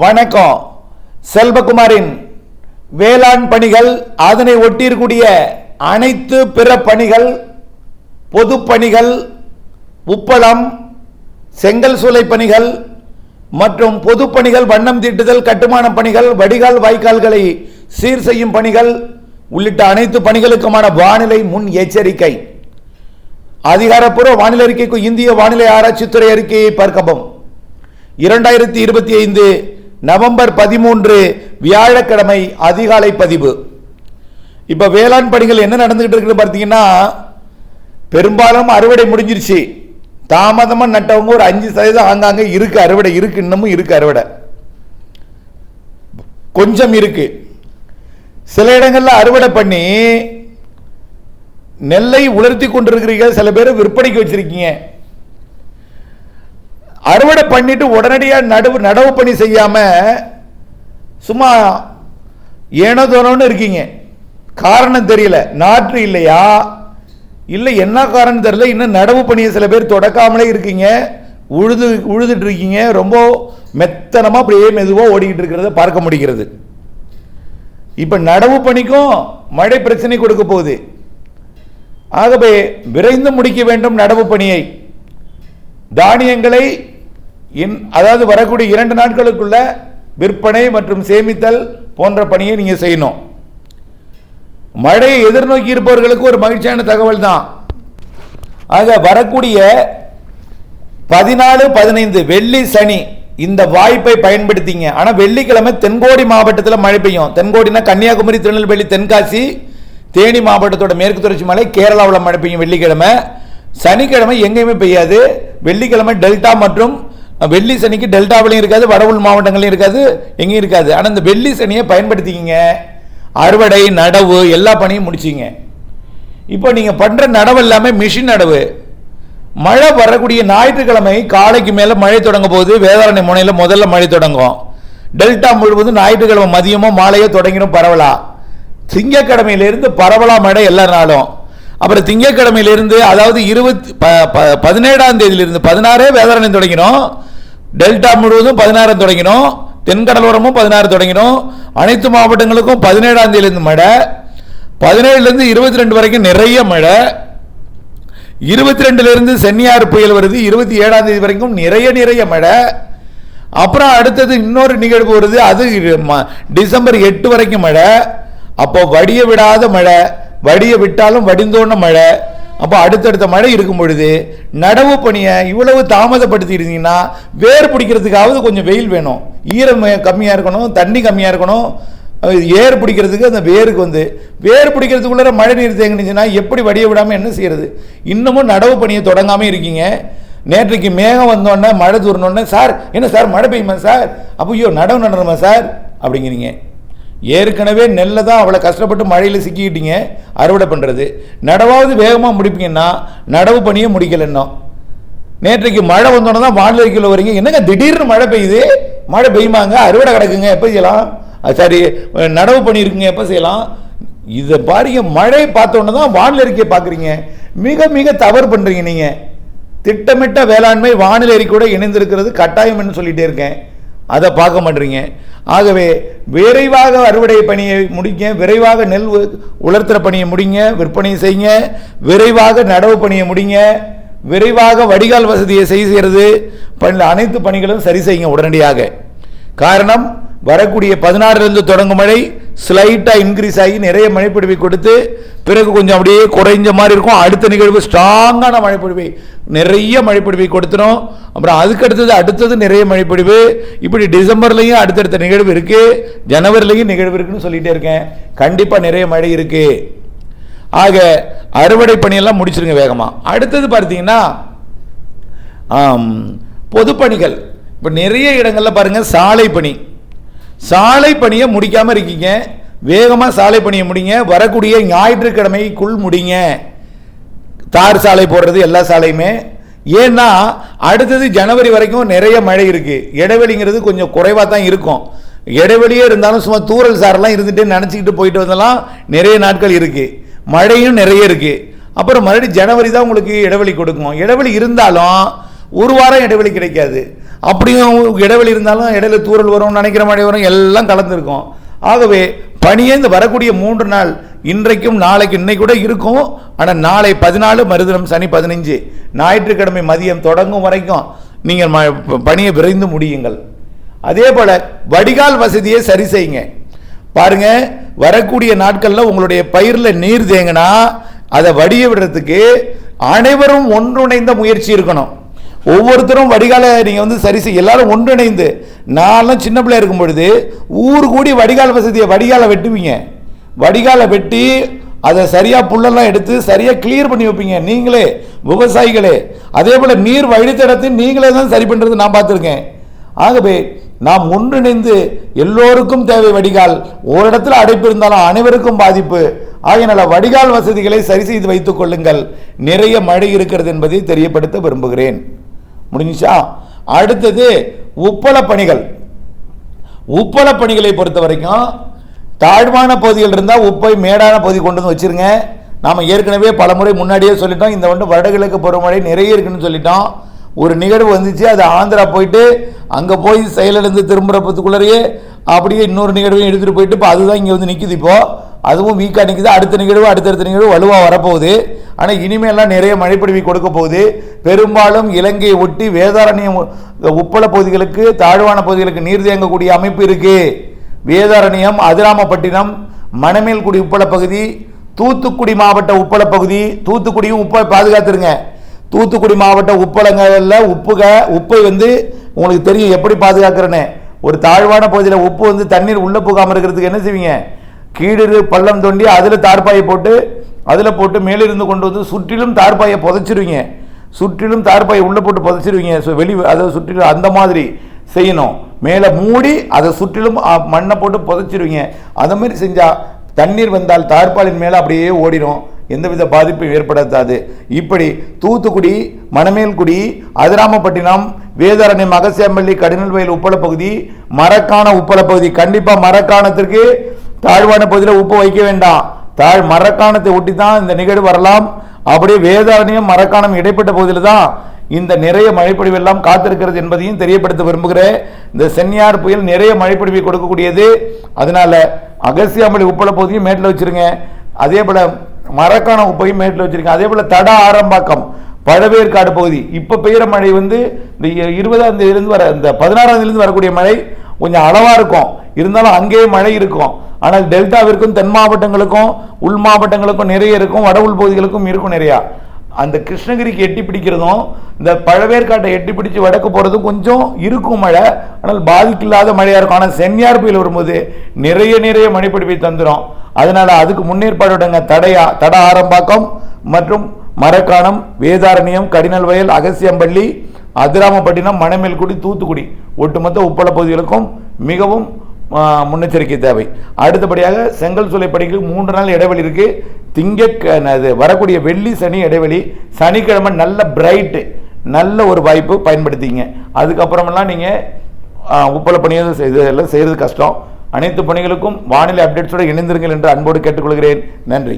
வணக்கம். செல்வகுமாரின் வேளாண் பணிகள் அதனை ஒட்டியிருக்கூடிய அனைத்து பிற பணிகள் பொதுப்பணிகள் உப்பளம் செங்கல் சூளை பணிகள் மற்றும் பொது பணிகள் வண்ணம் தீட்டுதல் கட்டுமான பணிகள் வடிகால் வாய்க்கால்களை சீர் செய்யும் பணிகள் உள்ளிட்ட அனைத்து பணிகளுக்குமான வானிலை முன் எச்சரிக்கை. அதிகாரப்பூர்வ வானிலை அறிக்கைக்கு இந்திய வானிலை ஆராய்ச்சித்துறை அறிக்கையை பார்க்கவும். இரண்டாயிரத்தி இருபத்தி ஐந்து நவம்பர் பதிமூன்று வியாழக்கிழமை அதிகாலை பதிவு. இப்போ வேளாண் பணிகள் என்ன நடந்துகிட்டு இருக்குது பார்த்தீங்கன்னா பெரும்பாலும் அறுவடை முடிஞ்சிருச்சு. தாமதமாக நட்டவங்க ஒரு அஞ்சு சதவீதம் ஆங்காங்க இருக்கு அறுவடை இருக்கு இன்னமும் இருக்கு அறுவடை. கொஞ்சம் இருக்கு. சில இடங்களில் அறுவடை பண்ணி நெல்லை உலர்த்தி கொண்டிருக்கிறீர்கள் சில பேர் விற்பனைக்கு வச்சிருக்கீங்க. அறுவடை பண்ணிட்டு உடனடியாக நடவு நடவு பணி செய்யாம சும்மா ஏனோ தோணுன்னு இருக்கீங்க. காரணம் தெரியல. நாற்று இல்லையா? இல்லை என்ன காரணம் தெரியல. இன்னும் நடவு பணியை சில பேர் தொடக்காமலே இருக்கீங்க. உழுது உழுதுட்டு இருக்கீங்க ரொம்ப மெத்தனமாக அப்படியே மெதுவாக ஓடிக்கிட்டு இருக்கிறத பார்க்க முடிகிறது. இப்போ நடவு பணிக்கும் மழை பிரச்சனை கொடுக்க போகுது. ஆகவே விரைந்து முடிக்க வேண்டும் நடவு பணியை. தானியங்களை இன் அதாவது வரக்கூடிய இரண்டு நாட்களுக்குள்ள விற்பனை மற்றும் சேமித்தல் போன்ற பணியை நீங்கள் செய்யணும். மழையை எதிர்நோக்கி இருப்பவர்களுக்கு ஒரு மகிழ்ச்சியான தகவல் தான். ஆக வரக்கூடிய பதினாலு பதினைந்து வெள்ளி சனி இந்த வாய்ப்பை பயன்படுத்திங்க. ஆனால் வெள்ளிக்கிழமை தென்கோடி மாவட்டத்தில் மழை பெய்யும். தென்கோடினா கன்னியாகுமரி திருநெல்வேலி தென்காசி தேனி மாவட்டத்தோட மேற்கு தொடர்ச்சி மலை கேரளாவில் மழை பெய்யும் வெள்ளிக்கிழமை. சனிக்கிழமை எங்கேயுமே பெய்யாது. வெள்ளிக்கிழமை டெல்டா மற்றும் வெள்ளி சனிக்கு டெல்டாவிலையும் இருக்காது வட மாவட்டங்களையும் இருக்காது எங்கேயும் இருக்காது. ஆனால் இந்த வெள்ளி சனியை பயன்படுத்திக்கிங்க. அறுவடை நடவு எல்லா பணியும் முடிச்சிங்க. இப்போ நீங்கள் பண்ணுற நடவு எல்லாமே மிஷின் நடவு. மழை வரக்கூடிய ஞாயிற்றுக்கிழமை காலைக்கு மேலே மழை தொடங்க போது வேதாரணை முனையில் முதல்ல மழை தொடங்கும். டெல்டா முழுவதும் ஞாயிற்றுக்கிழமை மதியமோ மாலையோ தொடங்கிடும் பரவலா. திங்கக்கிழமையிலிருந்து பரவலா மழை எல்லா நாளும். அப்புறம் திங்கக்கிழமையிலிருந்து அதாவது இருபத்தி ப- பதினேழாம் தேதியிலிருந்து பதினாறே வேதாரணை தொடங்கினோம். டெல்டா முழுவதும் பதினாறு தொடங்கினோம். தென்கடலோரமும் பதினாறு தொடங்கினோம். அனைத்து மாவட்டங்களுக்கும் பதினேழாம் தேதியிலிருந்து மழை. பதினேழுலேருந்து இருபத்தி ரெண்டு வரைக்கும் நிறைய மழை. இருபத்தி ரெண்டுலேருந்து சென்னியார் புயல் வருது. இருபத்தி ஏழாம் தேதி வரைக்கும் நிறைய நிறைய மழை. அப்புறம் அடுத்தது இன்னொரு நிகழ்வு வருது. அது ம- டிசம்பர் எட்டு வரைக்கும் மழை. அப்போ வடிய விடாத மழை. வடிய விட்டாலும் வடிந்தோன்ன மழை. அப்போ அடுத்தடுத்த மழை இருக்கும் பொழுது நடவு பணியை இவ்வளவு தாமதப்படுத்தி இருந்தீங்கன்னா வேர் பிடிக்கிறதுக்காவது கொஞ்சம் வெயில் வேணும். ஈரம் கம்மியாக இருக்கணும் தண்ணி கம்மியாக இருக்கணும். ஏர் பிடிக்கிறதுக்கு அந்த வேருக்கு வந்து வேர் பிடிக்கிறதுக்குள்ளே மழை நீர் தேங்கினுச்சுன்னா எப்படி வடிய விடாமல் என்ன செய்யறது? இன்னமும் நடவு பணியை தொடங்காமல் இருக்கீங்க. நேற்றைக்கு மேகம் வந்தோடனே மழை தூரணுன்னே சார் என்ன சார் மழை பெய்யுமா சார்? அப்போ ஐயோ நடவு நடணுமா சார்? அப்படிங்கிறீங்க. ஏற்கனவே நெல்லை தான் அவ்வளோ கஷ்டப்பட்டு மழையில் சிக்கிக்கிட்டீங்க. அறுவடை பண்ணுறது நடவாவது வேகமாக முடிப்பீங்கன்னா நடவு பணியை முடிக்கலைன்னோ. நேற்றைக்கு மழை வந்தோடனே தான் வானிலை வரீங்க. என்னங்க திடீர்னு மழை பெய்யுது? மழை பெய்யுமாங்க? அறுவடை கிடக்குங்க. எப்போ செய்யலாம்? சரி நடவு பண்ணியிருக்குங்க எப்போ செய்யலாம்? இதை பாருங்க மழை பார்த்தோன்னே தான் வானிலை அறிக்கையை பார்க்குறீங்க. மிக மிக தவறு பண்ணுறீங்க நீங்கள் திட்டமிட்ட வேளாண்மை வானிலை அறிக்கையோடு இணைந்திருக்கிறது கட்டாயம்னு சொல்லிகிட்டே இருக்கேன். அதை பார்க்க மாட்டீங்க. ஆகவே விரைவாக அறுவடை பணியை முடிங்க விரைவாக நெல் உ- உலர்த்துற பணியை முடிங்க விற்பனை செய்யுங்க விரைவாக நடவு பணியை முடிங்க விரைவாக வடிகால் வசதியை செய்கிறது பண்ண அனைத்து பணிகளும் சரி செய்யுங்க உடனடியாக. காரணம் வரக்கூடிய பதினாறுலேருந்து தொடங்கும் மழை ஸ்லைட்டாக இன்க்ரீஸ் ஆகி நிறைய மழைப்பொழிவை கொடுத்து பிறகு கொஞ்சம் அப்படியே குறைஞ்ச மாதிரி இருக்கும். அடுத்த நிகழ்வு ஸ்ட்ராங்கான மழைப்பொழிவை. நிறைய மழைப்பொழிவை கொடுத்துரும். அப்புறம் அதுக்கு அடுத்தது அடுத்தது நிறைய மழைப்பொழிவு. இப்படி டிசம்பர்லேயும் அடுத்தடுத்த நிகழ்வு இருக்குது ஜனவரிலையும் நிகழ்வு இருக்குன்னு சொல்லிகிட்டே இருக்கேன். கண்டிப்பாக நிறைய மழை இருக்குது ஆக அறுவடை பணியெல்லாம் முடிச்சிருங்க வேகமாக அடுத்தது பார்த்தீங்கன்னா ஆம், பொதுப்பணிகள். இப்போ நிறைய இடங்களில் பாருங்கள் சாலை பணி சாலை பணியை முடிக்காமல் இருக்கீங்க. வேகமாக சாலை பணியை முடிங்க. வரக்கூடிய ஞாயிற்றுக்கிழமைக்குள் முடிங்க. தார் சாலை போடுறது எல்லா சாலையுமே. ஏன்னா அடுத்தது ஜனவரி வரைக்கும் நிறைய மழை இருக்குது இடைவெளிங்கிறது கொஞ்சம் குறைவாக தான் இருக்கும். இடைவெளியே இருந்தாலும் சும்மா தூரல் சாரெல்லாம் இருந்துட்டு நினச்சிக்கிட்டு போயிட்டு வந்தெல்லாம் நிறைய நாட்கள் இருக்குது மழையும் நிறைய இருக்குது அப்புறம் மறுபடியும் ஜனவரி தான் உங்களுக்கு இடைவெளி கொடுக்கும். இடைவெளி இருந்தாலும் ஒரு வாரம் இடைவெளி கிடைக்காது. அப்படியும் இடைவெளி இருந்தாலும் இடையில தூரல் வரும் நினைக்கிற மழை வரும் எல்லாம் கலந்துருக்கும். ஆகவே பனியே இந்த வரக்கூடிய மூன்று நாள் இன்றைக்கும் நாளைக்கு இன்னைக்கு கூட இருக்கும். ஆனால் நாளை பதினாலு மறுதினம் சனி பதினஞ்சு. ஞாயிற்றுக்கிழமை மதியம் தொடங்கும் வரைக்கும் நீங்கள் ம- பணியை விரைந்து முடியுங்கள். அதே போல் வடிகால் வசதியை சரி செய்யுங்க. பாருங்க வரக்கூடிய நாட்களில் உங்களுடைய பயிரில் நீர் தேங்கினா அதை வடிய விடுறதுக்கு அனைவரும் ஒன்றுணைந்த முயற்சி இருக்கணும். ஒவ்வொருத்தரும் வடிகாலை நீங்கள் வந்து சரி செய்ய எல்லாரும் ஒன்றிணைந்து நான்லாம் சின்ன பிள்ளை இருக்கும் பொழுது ஊர் கூடி வடிகால் வசதியை வடிகாலை வெட்டுவீங்க. வடிகாலை வெட்டி அதை சரியாக புல்லெல்லாம் எடுத்து சரியாக கிளியர் பண்ணி வைப்பீங்க. நீங்களே விவசாயிகளே. அதே போல் நீர் வழித்தடத்தை நீங்களே தான் சரி பண்ணுறது நான் பார்த்துருக்கேன். ஆகவே நாம் ஒன்றிணைந்து எல்லோருக்கும் தேவை வடிகால். ஒரு இடத்துல அடைப்பு இருந்தாலும் அனைவருக்கும் பாதிப்பு. ஆகையினால வடிகால் வசதிகளை சரி செய்து வைத்துக் கொள்ளுங்கள். நிறைய மழை இருக்கிறது என்பதை தெரியப்படுத்த விரும்புகிறேன். முடிஞ்சிச்சா? அடுத்தது உப்பள பணிகள். உப்பள பணிகளை பொறுத்த வரைக்கும் தாழ்வான பகுதிகள் இருந்தால் உப்பை மேடான பகுதி கொண்டு வந்து வச்சிருங்க. நாம் ஏற்கனவே பல முறை முன்னாடியே சொல்லிட்டோம். இந்த வந்து வடகிழக்கு பருவமழை நிறைய இருக்குன்னு சொல்லிட்டோம். ஒரு நிகழ்வு வந்துச்சு அது ஆந்திரா போயிட்டு அங்கே போய் செயலிழந்து திரும்புறப்பத்துக்குள்ளேயே அப்படியே இன்னொரு நிகழ்வையும் எடுத்துகிட்டு போயிட்டு இப்போ அதுதான் இங்கே வந்து நிற்குது இப்போது அதுவும் வீக்காக நிற்குது அடுத்த நிகழ்வு அடுத்தடுத்த நிகழ்வு வலுவாக வரப்போகுது. ஆனால் இனிமேலாம் நிறைய மழைப்பொழிவு கொடுக்க போகுது. பெரும்பாலும் இலங்கையை ஒட்டி வேதாரண்யம் உப்பள பகுதிகளுக்கு தாழ்வான பகுதிகளுக்கு நீர் தேங்கக்கூடிய அமைப்பு இருக்குது வேதாரண்யம் அதிராமப்பட்டினம் மணமேல்குடி உப்பள பகுதி தூத்துக்குடி மாவட்ட உப்பள பகுதி தூத்துக்குடியும் உப்பை பாதுகாத்துருங்க. தூத்துக்குடி மாவட்ட உப்பளங்களில் உப்புக உப்பை வந்து உங்களுக்கு தெரியும் எப்படி பாதுகாக்கிறேன்னு. ஒரு தாழ்வான பகுதியில் உப்பு வந்து தண்ணீர் உள்ளே போகாமல் இருக்கிறதுக்கு என்ன செய்வீங்க? கீழிரு பள்ளம் தோண்டி அதில் தார்ப்பாயை போட்டு அதில் போட்டு மேலிருந்து கொண்டு வந்து சுற்றிலும் தார்ப்பாயை புதைச்சிருவீங்க. சுற்றிலும் தார்ப்பாயை உள்ளே போட்டு புதைச்சிருவீங்க. ஸோ வெளி அதை சுற்றிலும் அந்த மாதிரி செய்யணும். மேலே மூடி அதை சுற்றிலும் மண்ணை போட்டு புதைச்சிருவீங்க. அதை மாதிரி செஞ்சால் தண்ணீர் வந்தால் தார்பாலின் மேலே அப்படியே ஓடிடும் எந்தவித பாதிப்பும் ஏற்படுத்தாது இப்படி தூத்துக்குடி மணமேல்குடி அதிராமப்பட்டினம் வேதாரண்யம் அகசியம்பள்ளி கடினல்வயல் உப்பள பகுதி மரக்கான உப்பள பகுதி. கண்டிப்பாக மரக்காணத்திற்கு தாழ்வான பகுதியில் உப்பு வைக்க வேண்டாம். தாழ் மரக்காணத்தை ஒட்டி தான் இந்த நிகழ்வு வரலாம். அப்படியே வேதாரண்யம் மரக்காணம் இடைப்பட்ட பகுதியில் தான் இந்த நிறைய மழைப்பொழிவு எல்லாம் காத்திருக்கிறது என்பதையும் தெரியப்படுத்த விரும்புகிறேன். இந்த சென்னியார் புயல் நிறைய மழைப்பொழிவை கொடுக்கக்கூடியது. அதனால அகசியாமலை உப்பள பகுதியும் மேட்டில் வச்சிருங்க. அதே போல மரக்கான உப்பையும் மேட்டில் வச்சிருங்க. அதே போல தட ஆரம்பாக்கம் பழவேற்காடு பகுதி. இப்போ பெய்கிற மழை வந்து இந்த இருபதாம் தேதியிலிருந்து வர இந்த பதினாறாம் தேதியிலிருந்து வரக்கூடிய மழை கொஞ்சம் அளவாக இருக்கும். இருந்தாலும் அங்கேயே மழை இருக்கும். ஆனால் டெல்டாவிற்கும் தென் மாவட்டங்களுக்கும் உள் மாவட்டங்களுக்கும் நிறைய இருக்கும் வட உள் பகுதிகளுக்கும் இருக்கும் நிறையா. அந்த கிருஷ்ணகிரிக்கு எட்டி பிடிக்கிறதும் இந்த பழவேற்காட்டை எட்டி பிடிச்சு வடக்கு போகிறதும் கொஞ்சம் இருக்கும் மழை. ஆனால் பாதிக்கில்லாத மழையாக இருக்கும். ஆனால் சென்னியார் புயல் வரும்போது நிறைய நிறைய மணிப்பிடிப்பை தந்துடும் அதனால் அதுக்கு முன்னேற்பாடுங்க தடையா தட ஆரம்பாக்கம் மற்றும் மரக்காணம் வேதாரண்யம் கடினல் வயல் அகசியம்பள்ளி அதிராமப்பட்டினம் மணமேல்குடி தூத்துக்குடி. ஒட்டுமொத்த உப்பள பகுதிகளுக்கும் மிகவும் முன்னெச்சரிக்கை தேவை. அடுத்தபடியாக செங்கல் சூளை படிக்கு மூன்று நாள் இடைவெளி இருக்குது திங்க வரக்கூடிய வெள்ளி சனி இடைவெளி. சனிக்கிழமை நல்ல பிரைட்டு நல்ல ஒரு வாய்ப்பு பயன்படுத்திங்க. அதுக்கப்புறமெல்லாம் நீங்கள் உப்பள பணிகள் செய்து எல்லாம் செய்கிறது கஷ்டம். அனைத்து பணிகளுக்கும் வானிலை அப்டேட்ஸோடு இணைந்திருங்கள் என்று அன்போடு கேட்டுக்கொள்கிறேன். நன்றி.